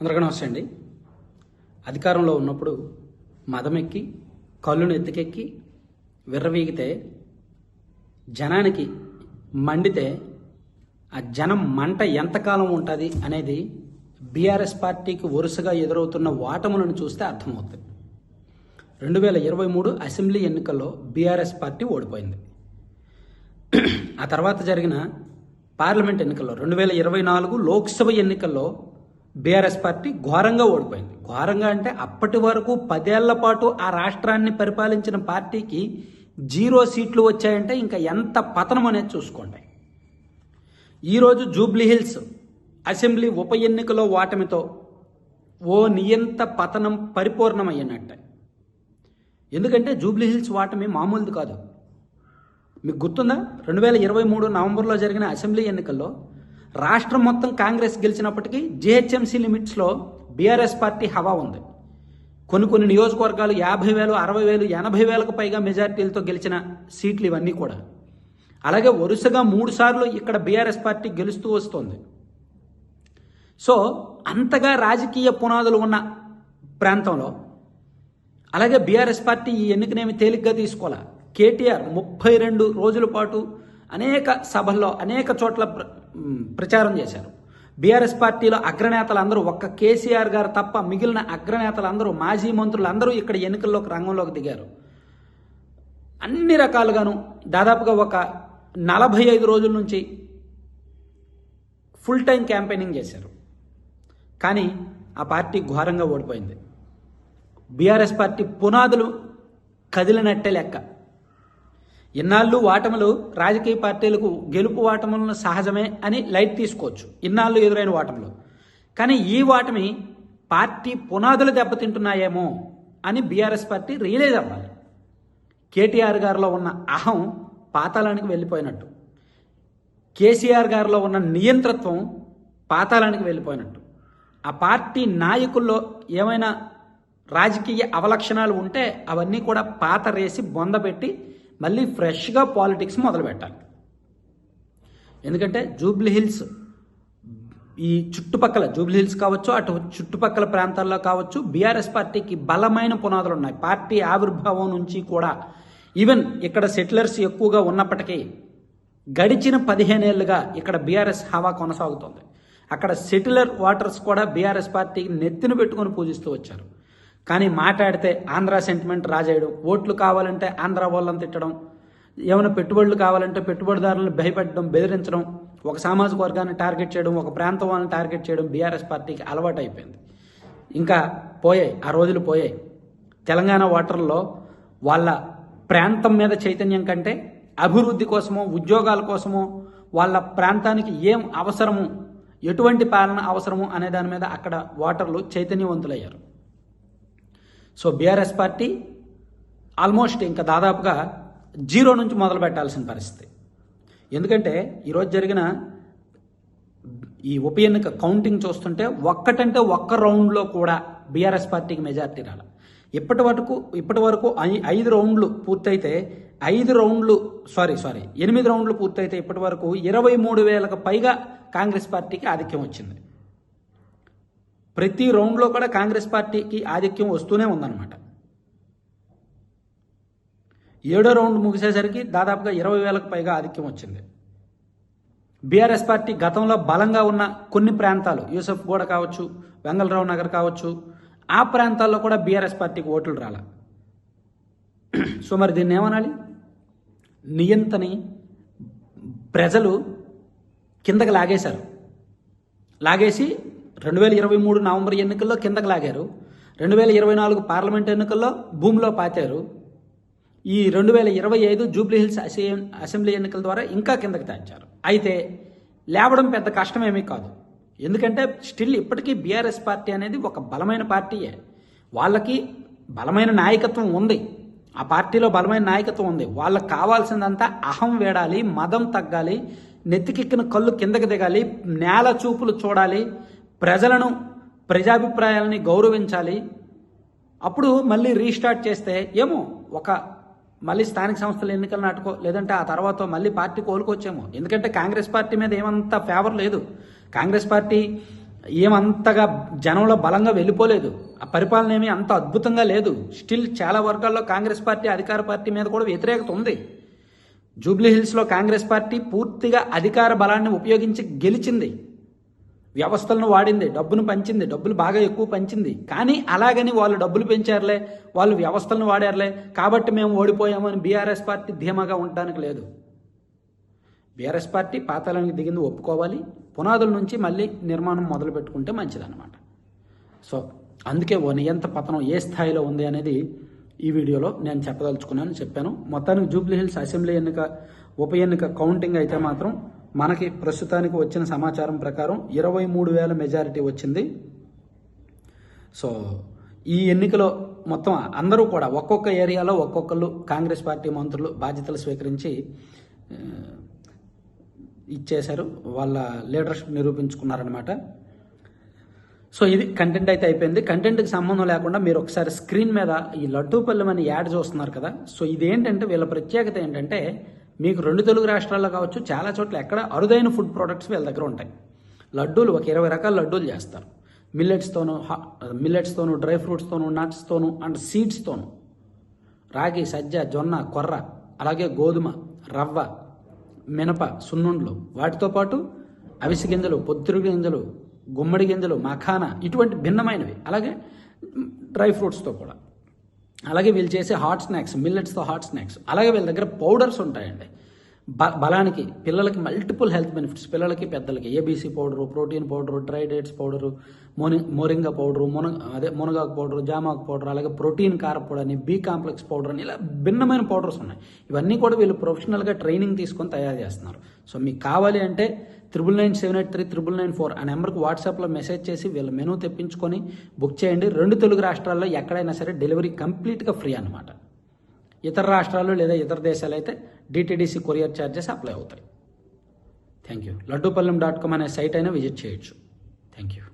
అందరికీ నమస్తే అండి. అధికారంలో ఉన్నప్పుడు మదమెక్కి కళ్ళును ఎత్తుకెక్కి విర్రవీగితే జనానికి మండితే ఆ జనం మంట ఎంతకాలం ఉంటుంది అనేది బీఆర్ఎస్ పార్టీకి వరుసగా ఎదురవుతున్న ఓటములను చూస్తే అర్థమవుతుంది. రెండు వేల ఇరవై మూడు అసెంబ్లీ ఎన్నికల్లో బీఆర్ఎస్ పార్టీ ఓడిపోయింది. ఆ తర్వాత జరిగిన పార్లమెంట్ ఎన్నికల్లో రెండు వేల ఇరవై నాలుగు లోక్సభ ఎన్నికల్లో బీఆర్ఎస్ పార్టీ ఘోరంగా ఓడిపోయింది. ఘోరంగా అంటే అప్పటి వరకు పదేళ్ళ పాటు ఆ రాష్ట్రాన్ని పరిపాలించిన పార్టీకి జీరో సీట్లు వచ్చాయంటే ఇంకా ఎంత పతనం అనేది చూసుకోండి. ఈరోజు జూబ్లీహిల్స్ అసెంబ్లీ ఉప ఎన్నికలో ఓటమితో ఓ నియంత పతనం పరిపూర్ణమయ్యినట్టే. ఎందుకంటే జూబ్లీహిల్స్ ఓటమి మామూలుది కాదు. మీకు గుర్తుందా? రెండు వేల ఇరవై మూడు నవంబర్లో జరిగిన అసెంబ్లీ ఎన్నికల్లో రాష్ట్రం మొత్తం కాంగ్రెస్ గెలిచినప్పటికీ జిహెచ్ఎంసీ లిమిట్స్లో బీఆర్ఎస్ పార్టీ హవా ఉంది. కొన్ని కొన్ని నియోజకవర్గాలు యాభై వేలు అరవై వేలు ఎనభై వేలకు పైగా మెజార్టీలతో గెలిచిన సీట్లు ఇవన్నీ కూడా. అలాగే వరుసగా మూడుసార్లు ఇక్కడ బీఆర్ఎస్ పార్టీ గెలుస్తూ వస్తోంది. సో అంతగా రాజకీయ పునాదులు ఉన్న ప్రాంతంలో అలాగే బీఆర్ఎస్ పార్టీ ఈ ఎన్నికనేమి తేలిగ్గా తీసుకోవాలా? కేటీఆర్ ముప్పై రెండు రోజుల పాటు అనేక సభల్లో అనేక చోట్ల ప్రచారం చేశారు. బీఆర్ఎస్ పార్టీలో అగ్రనేతలందరూ ఒక్క కేసీఆర్ గారు తప్ప మిగిలిన అగ్రనేతలందరూ మాజీ మంత్రులు అందరూ ఇక్కడ ఎన్నికల్లోకి రంగంలోకి దిగారు. అన్ని రకాలుగాను దాదాపుగా ఒక నలభై ఐదు రోజుల నుంచి ఫుల్ టైం క్యాంపెయినింగ్ చేశారు. కానీ ఆ పార్టీ ఘోరంగా ఓడిపోయింది. బీఆర్ఎస్ పార్టీ పునాదులు కదిలినట్టే లెక్క. ఇన్నాళ్ళు వాటములు రాజకీయ పార్టీలకు గెలుపు వాటములను సహజమే అని లైట్ తీసుకోవచ్చు. ఇన్నాళ్ళు ఎదురైన వాటములు. కానీ ఈ వాటమి పార్టీ పునాదులు దెబ్బతింటున్నాయేమో అని బీఆర్ఎస్ పార్టీ రియలైజ్ అవ్వాలి. కేటీఆర్ గారిలో ఉన్న అహం పాతాళానికి వెళ్ళిపోయినట్టు. కేసీఆర్ గారిలో ఉన్న నియంత్రత్వం పాతాళానికి వెళ్ళిపోయినట్టు. ఆ పార్టీ నాయకుల్లో ఏమైనా రాజకీయ అవలక్షణాలు ఉంటే అవన్నీ కూడా పాత రేసి బొందబెట్టి మళ్ళీ ఫ్రెష్గా పాలిటిక్స్ మొదలు పెట్టాలి ఎందుకంటే జూబ్లీ హిల్స్ ఈ చుట్టుపక్కల జూబ్లీ హిల్స్ కావచ్చు అటు చుట్టుపక్కల ప్రాంతాల్లో కావచ్చు బీఆర్ఎస్ పార్టీకి బలమైన పునాదులు ఉన్నాయి. పార్టీ ఆవిర్భావం నుంచి కూడా ఈవెన్ ఇక్కడ సెటిలర్స్ ఎక్కువగా ఉన్నప్పటికీ గడిచిన పదిహేనేళ్ళుగా ఇక్కడ బీఆర్ఎస్ హవా కొనసాగుతోంది. అక్కడ సెటిలర్ వాటర్స్ కూడా బీఆర్ఎస్ పార్టీకి నెత్తిన పెట్టుకొని పూజిస్తూ వచ్చారు. కానీ మాట్లాడితే ఆంధ్ర సెంటిమెంట్ రాజేయడం. ఓట్లు కావాలంటే ఆంధ్ర వాళ్ళని తిట్టడం. ఏమైనా పెట్టుబడులు కావాలంటే పెట్టుబడిదారులను భయపెట్టడం బెదిరించడం. ఒక సామాజిక వర్గాన్ని టార్గెట్ చేయడం ఒక ప్రాంతం వాళ్ళని టార్గెట్ చేయడం బీఆర్ఎస్ పార్టీకి అలవాటు అయిపోయింది. ఇంకా పోయాయి ఆ రోజులు పోయాయి. తెలంగాణ ఓటర్లో వాళ్ళ ప్రాంతం మీద చైతన్యం కంటే అభివృద్ధి కోసమో ఉద్యోగాల కోసమో వాళ్ళ ప్రాంతానికి ఏం అవసరము ఎటువంటి పాలన అవసరము అనే దాని మీద అక్కడ ఓటర్లు చైతన్యవంతులయ్యారు. సో బీఆర్ఎస్ పార్టీ ఆల్మోస్ట్ ఇంకా దాదాపుగా జీరో నుంచి మొదలు పెట్టాల్సిన పరిస్థితి. ఎందుకంటే ఈరోజు జరిగిన ఈ ఉప ఎన్నిక కౌంటింగ్ చూస్తుంటే ఒక్కటంటే ఒక్క రౌండ్లో కూడా బీఆర్ఎస్ పార్టీకి మెజార్టీ రాల. ఇప్పటి వరకు ఇప్పటి వరకు ఐ- ఐదు రౌండ్లు పూర్తయితే ఐదు రౌండ్లు సారీ సారీ ఎనిమిది రౌండ్లు పూర్తయితే ఇప్పటి వరకు ఇరవై మూడు వేలకు పైగా కాంగ్రెస్ పార్టీకి ఆధిక్యం వచ్చింది. ప్రతి రౌండ్లో కూడా కాంగ్రెస్ పార్టీకి ఆధిక్యం వస్తూనే ఉందన్నమాట. ఏడో రౌండ్ ముగిసేసరికి దాదాపుగా ఇరవై వేలకు పైగా ఆధిక్యం వచ్చింది. బీఆర్ఎస్ పార్టీ గతంలో బలంగా ఉన్న కొన్ని ప్రాంతాలు యూసఫ్ గూడ కావచ్చు వెంగళరావు నగర్ కావచ్చు ఆ ప్రాంతాల్లో కూడా బీఆర్ఎస్ పార్టీకి ఓట్లు రాల. సో మరి దీన్ని ఏమనాలి? నియంతని ప్రజలు కిందకి లాగేశారు. లాగేసి రెండు వేల ఇరవై మూడు నవంబర్ ఎన్నికల్లో కిందకు లాగారు. రెండు వేల ఇరవై నాలుగు పార్లమెంట్ ఎన్నికల్లో భూమిలో పాతారు. ఈ రెండు వేల ఇరవై ఐదు జూబ్లీహిల్స్ అసెం అసెంబ్లీ ఎన్నికల ద్వారా ఇంకా కిందకు తెచ్చారు అయితే లేవడం పెద్ద కష్టమేమీ కాదు. ఎందుకంటే స్టిల్ ఇప్పటికీ బీఆర్ఎస్ పార్టీ అనేది ఒక బలమైన పార్టీయే. వాళ్ళకి బలమైన నాయకత్వం ఉంది. ఆ పార్టీలో బలమైన నాయకత్వం ఉంది. వాళ్ళకి కావాల్సిందంతా అహం వేడాలి మదం తగ్గాలి నెత్తికెక్కిన కళ్ళు కిందకి దిగాలి నేల చూపులు చూడాలి ప్రజలను ప్రజాభిప్రాయాలని గౌరవించాలి. అప్పుడు మళ్ళీ రీస్టార్ట్ చేస్తే ఏమో ఒక మళ్ళీ స్థానిక సంస్థల ఎన్నికలు నాటుకో లేదంటే ఆ తర్వాత మళ్ళీ పార్టీ కోలుకొచ్చేమో. ఎందుకంటే కాంగ్రెస్ పార్టీ మీద ఏమంత ఫేవర్ లేదు. కాంగ్రెస్ పార్టీ ఏమంతగా జనంలో బలంగా వెళ్ళిపోలేదు. ఆ పరిపాలన ఏమీ అంత అద్భుతంగా లేదు. స్టిల్ చాలా వర్గాల్లో కాంగ్రెస్ పార్టీ అధికార పార్టీ మీద కూడా వ్యతిరేకత ఉంది. జూబ్లీహిల్స్లో కాంగ్రెస్ పార్టీ పూర్తిగా అధికార బలాన్ని ఉపయోగించి గెలిచింది. వ్యవస్థలను వాడింది డబ్బును పంచింది డబ్బులు బాగా ఎక్కువ పంచింది. కానీ అలాగని వాళ్ళు డబ్బులు పెంచారులే వాళ్ళు వ్యవస్థలను వాడారులే. కాబట్టి మేము ఓడిపోయామని బీఆర్ఎస్ పార్టీ ధీమాగా ఉండడానికి లేదు. బీఆర్ఎస్ పార్టీ పాతాళానికి దిగింది ఒప్పుకోవాలి. పునాదుల నుంచి మళ్ళీ నిర్మాణం మొదలు పెట్టుకుంటే మంచిదన్నమాట. సో అందుకే ఓ నియంత పతనం ఏ స్థాయిలో ఉంది అనేది ఈ వీడియోలో నేను చెప్పదలుచుకున్నాను చెప్పాను. మొత్తానికి జూబ్లీహిల్స్ అసెంబ్లీ ఎన్నిక ఉప ఎన్నిక కౌంటింగ్ అయితే మాత్రం మనకి ప్రస్తుతానికి వచ్చిన సమాచారం ప్రకారం ఇరవై మూడు వేల మెజారిటీ వచ్చింది. సో ఈ ఎన్నికలో మొత్తం అందరూ కూడా ఒక్కొక్క ఏరియాలో ఒక్కొక్కళ్ళు కాంగ్రెస్ పార్టీ మంత్రులు బాధ్యతలు స్వీకరించి ఇచ్చేశారు. వాళ్ళ లీడర్షిప్ నిరూపించుకున్నారనమాట సో ఇది కంటెంట్ అయితే అయిపోయింది. కంటెంట్కి సంబంధం లేకుండా మీరు ఒకసారి స్క్రీన్ మీద ఈ లడ్డూపల్లెం అని యాడ్ చూస్తున్నారు కదా. సో ఇదేంటంటే వీళ్ళ ప్రత్యేకత ఏంటంటే మీకు రెండు తెలుగు రాష్ట్రాల్లో కావచ్చు చాలా చోట్ల ఎక్కడ అరుదైన ఫుడ్ ప్రోడక్ట్స్ వీళ్ళ దగ్గర ఉంటాయి. లడ్డూలు ఒక ఇరవై రకాల లడ్డూలు చేస్తారు. మిల్లెట్స్తోను మిల్లెట్స్తోను డ్రై ఫ్రూట్స్తోను నట్స్తోను అండ్ సీడ్స్తోను రాగి సజ్జ జొన్న కొర్ర అలాగే గోధుమ రవ్వ మినప సున్నుండ్లు. వాటితో పాటు అవిసి గింజలు పొత్తురు గింజలు గుమ్మడి గింజలు మఖానా ఇటువంటి భిన్నమైనవి. అలాగే డ్రై ఫ్రూట్స్తో కూడా. అలాగే వీళ్ళు చేసే హాట్ స్నాక్స్ మిల్లెట్స్తో హాట్ స్నాక్స్ అలాగే వీళ్ళ దగ్గర పౌడర్స్ ఉంటాయండి. బ బలానికి పిల్లలకి మల్టిపుల్ హెల్త్ బెనిఫిట్స్ పిల్లలకి పెద్దలకి ABC powder protein powder dry dates powder మోని మోరింగా పౌడరు మున అదే మునగాకు పౌడరు జామాకు పౌడర్ అలాగే ప్రోటీన్ కార పౌడర్ అని బీ కాంప్లెక్స్ పౌడర్ అని ఇలా భిన్నమైన పౌడర్స్ ఉన్నాయి. ఇవన్నీ కూడా వీళ్ళు ప్రొఫెషనల్గా ట్రైనింగ్ తీసుకొని తయారు చేస్తున్నారు. సో మీకు కావాలి అంటే triple nine seven eight three triple nine four ఆ నెంబర్కి వాట్సాప్లో మెసేజ్ చేసి వీళ్ళ మెనూ తెప్పించుకొని బుక్ చేయండి. రెండు తెలుగు రాష్ట్రాల్లో ఎక్కడైనా సరే డెలివరీ కంప్లీట్గా ఫ్రీ అనమాట ఇతర రాష్ట్రాలు లేదా ఇతర దేశాలు అయితే డిటిడిసి కొరియర్ ఛార్జెస్ అప్లై అవుతాయి. Thank you Laddupallem dot com అనే సైట్ అయినా విజిట్ చేయొచ్చు. Thank you